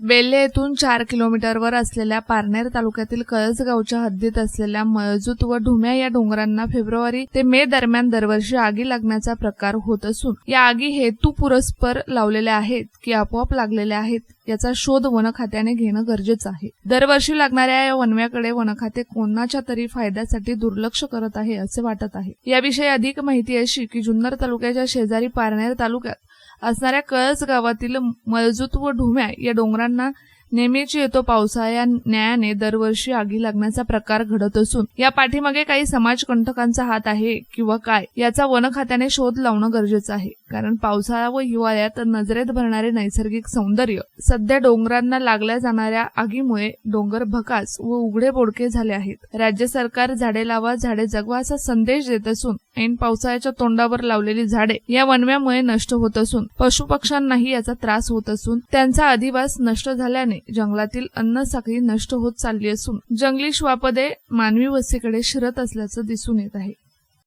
वेल्हे येथून चार किलोमीटरवर असलेल्या पारनेर तालुक्यातील कळसगावच्या हद्दीत असलेल्या मळजूत व ढुम्या या डोंगरांना फेब्रुवारी ते मे दरम्यान दरवर्षी आगी लागण्याचा प्रकार होत असून या आगी हेतू पुरस्पर लावलेल्या आहेत की आपोआप लागलेल्या आहेत याचा शोध वन खात्याने घेणं गरजेचं आहे. दरवर्षी लागणाऱ्या या वनव्याकडे वन खाते कोणाच्या तरी फायद्यासाठी दुर्लक्ष करत आहे असे वाटत आहे. याविषयी अधिक माहिती अशी की जुन्नर तालुक्याच्या शेजारी पारनेर तालुक्यात असणाऱ्या कळस गावातील मलजूत व ढुम्या या डोंगरांना नेहमीची येतो पावसाळा या न्यायाने दरवर्षी आगी लागण्याचा प्रकार घडत असून या पाठीमागे काही समाजकंटकांचा हात आहे किंवा काय याचा वन खात्याने शोध लावणं गरजेचं आहे. कारण पावसाळा व हिवाळ्यात नजरेत भरणारे नैसर्गिक सौंदर्य सध्या डोंगरांना लागल्या जाणाऱ्या आगीमुळे डोंगर भकास व उघडे बोडके झाले आहेत. राज्य सरकार झाडे लावा झाडे जगवा असा संदेश देत असून ऐन पावसाळ्याच्या तोंडावर लावलेली झाडे या वनव्यामुळे नष्ट होत असून पशुपक्ष्यांनाही याचा त्रास होत असून त्यांचा अधिवास नष्ट झाल्याने जंगलातील अन्न साखळी नष्ट होत चालली असून जंगली श्वापदे मानवी वस्तीकडे शिरत असल्याचं दिसून येत आहे.